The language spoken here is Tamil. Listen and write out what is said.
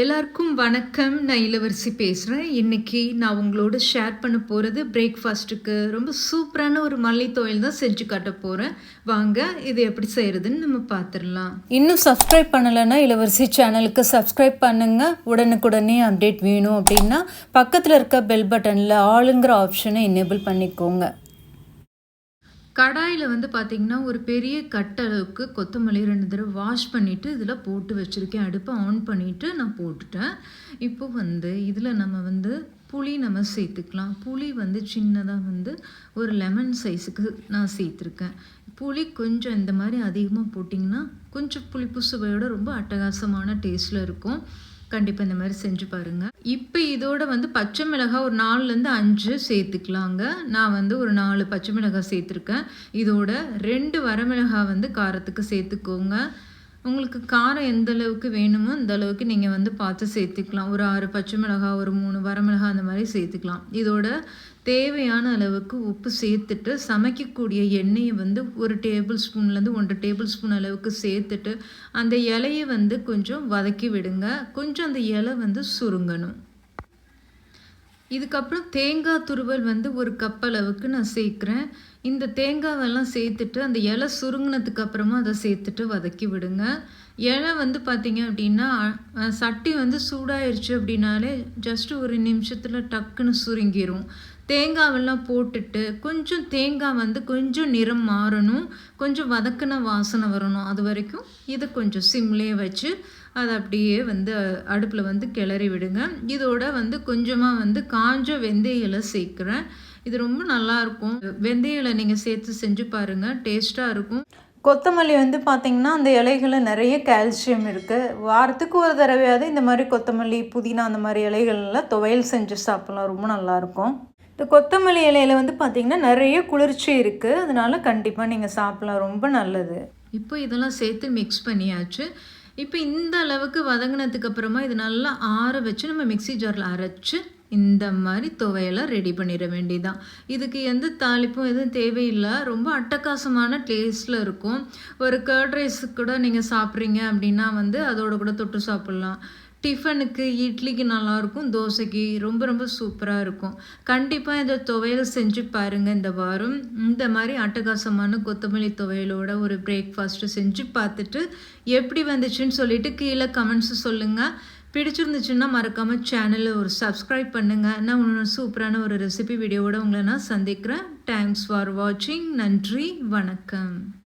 எல்லாருக்கும் வணக்கம். நான் இளவரசி பேசுகிறேன் இன்றைக்கி நான் உங்களோட ஷேர் பண்ண போகிறது பிரேக்ஃபாஸ்ட்டுக்கு ரொம்ப சூப்பரான ஒரு மல்லி தொழில் தான் செஞ்சு காட்ட போகிறேன் வாங்க இது எப்படி செய்கிறதுன்னு நம்ம பார்த்துடலாம் இன்னும் சப்ஸ்கிரைப் பண்ணலைன்னா இளவரசி சேனலுக்கு சப்ஸ்கிரைப் பண்ணுங்கள் உடனுக்குடனே அப்டேட் வேணும் அப்படின்னா பக்கத்தில் இருக்க பெல் பட்டனில் ஆளுங்கிற ஆப்ஷனை எனேபிள் பண்ணிக்கோங்க. கடாயில் வந்து பார்த்திங்கன்னா ஒரு பெரிய கட்டளவுக்கு கொத்தமல்லி ரெண்டு தடவை வாஷ் பண்ணிவிட்டு இதில் போட்டு வச்சுருக்கேன். அடுப்பை ஆன் பண்ணிவிட்டு நான் போட்டுட்டேன். இப்போ வந்து இதில் நம்ம வந்து புளி நம்ம சேர்த்துக்கலாம். புளி வந்து சின்னதாக வந்து ஒரு லெமன் சைஸுக்கு நான் சேர்த்துருக்கேன். புளி கொஞ்சம் இந்த மாதிரி அதிகமாக போட்டிங்கன்னா கொஞ்சம் புளிப்பு சுவையோட ரொம்ப அட்டகாசமான டேஸ்ட்டில் இருக்கும். கண்டிப்பாக இந்த மாதிரி செஞ்சு பாருங்கள் இப்போ இதோட வந்து பச்சை மிளகாய் ஒரு நாலுலேருந்து அஞ்சு சேர்த்துக்கலாங்க. நான் வந்து ஒரு நாலு பச்சை மிளகாய் சேர்த்துருக்கேன். இதோட ரெண்டு வரமிளகாய் வந்து காரத்துக்கு சேர்த்துக்கோங்க. உங்களுக்கு காரம் எந்த அளவுக்கு வேணுமோ அந்த அளவுக்கு நீங்கள் வந்து பார்த்து சேர்த்துக்கலாம். ஒரு ஆறு பச்சை மிளகாய் ஒரு மூணு வரமிளகாய் அந்த மாதிரி சேர்த்துக்கலாம். இதோட தேவையான அளவுக்கு உப்பு சேர்த்துட்டு சமைக்கக்கூடிய எண்ணெயை வந்து ஒரு டேபிள் ஸ்பூன்லேருந்து ஒன்றரை டேபிள் ஸ்பூன் அளவுக்கு சேர்த்துட்டு அந்த இலையை வந்து கொஞ்சம் வதக்கி விடுங்க. கொஞ்சம் அந்த இலை வந்து சுருங்கணும். இதுக்கப்புறம் தேங்காய் துருவல் வந்து ஒரு கப் அளவுக்கு நான் சேர்க்குறேன். இந்த தேங்காவெல்லாம் சேர்த்துட்டு அந்த இலை சுருங்கினதுக்கு அப்புறமா அதை சேர்த்துட்டு வதக்கி விடுங்க. இலை வந்து பார்த்திங்க அப்படின்னா சட்டி வந்து சூடாயிருச்சு அப்படின்னாலே ஜஸ்ட்டு ஒரு நிமிஷத்தில் டக்குன்னு சுருங்கிரும். தேங்காவெல்லாம் போட்டுட்டு கொஞ்சம் தேங்காய் வந்து கொஞ்சம் நிறம் மாறணும். கொஞ்சம் வதக்கின வாசனை வரணும். அது வரைக்கும் இதை கொஞ்சம் சிம்லேயே வச்சு அதை அப்படியே வந்து அடுப்பில் வந்து கிளறி விடுங்க. இதோட வந்து கொஞ்சமாக வந்து காஞ்ச வெந்தய இலை சேர்க்குறேன். இது ரொம்ப நல்லாயிருக்கும் வெந்தய இலை நீங்கள் சேர்த்து செஞ்சு பாருங்கள் டேஸ்ட்டாக இருக்கும். கொத்தமல்லி வந்து பார்த்திங்கன்னா அந்த இலைகளில் நிறைய கால்சியம் இருக்குது வாரத்துக்கு ஒரு தடவையாவது இந்த மாதிரி கொத்தமல்லி புதினா அந்த மாதிரி இலைகள்லாம் துவையல் செஞ்சு சாப்பிட்லாம். ரொம்ப நல்லாயிருக்கும் இந்த கொத்தமல்லி இலையில் வந்து பார்த்திங்கன்னா நிறைய குளிர்ச்சி இருக்குது அதனால கண்டிப்பாக நீங்கள் சாப்பிட்லாம். ரொம்ப நல்லது. இப்போ இதெல்லாம் சேர்த்து மிக்ஸ் பண்ணியாச்சு. இப்போ இந்த அளவுக்கு வதங்கினதுக்கு அப்புறமா இது நல்லா ஆற வச்சு நம்ம மிக்சி ஜாரில் அரைச்சி இந்த மாதிரி துவையெல்லாம் ரெடி பண்ணிட வேண்டியதான் இதுக்கு எந்த தாளிப்பும் எதுவும் தேவையில்லை. ரொம்ப அட்டகாசமான டேஸ்ட்டில் இருக்கும். ஒரு கர்ட் ரைஸுக்கு கூட நீங்கள் சாப்பிட்றீங்க அப்படின்னா வந்து அதோட கூட தொட்டு சாப்பிட்லாம். டிஃபனுக்கு இட்லிக்கு நல்லாயிருக்கும் தோசைக்கு ரொம்ப ரொம்ப சூப்பராக இருக்கும். கண்டிப்பாக இந்த துவையல் செஞ்சு பாருங்கள் இந்த வாரம். இந்த மாதிரி அட்டகாசமான கொத்தமல்லி துவையலோட ஒரு பிரேக்ஃபாஸ்ட்டு செஞ்சு பார்த்துட்டு எப்படி வந்துச்சுன்னு சொல்லிட்டு கீழே கமெண்ட்ஸ் சொல்லுங்கள் பிடிச்சிருந்துச்சுன்னா மறக்காமல் சேனலை ஒரு சப்ஸ்கிரைப் பண்ணுங்கள் நான் ஒன்று சூப்பரான ஒரு ரெசிபி வீடியோவோட உங்களை நான் சந்திக்கிறேன். தேங்க்ஸ் ஃபார் வாட்சிங் நன்றி. வணக்கம்.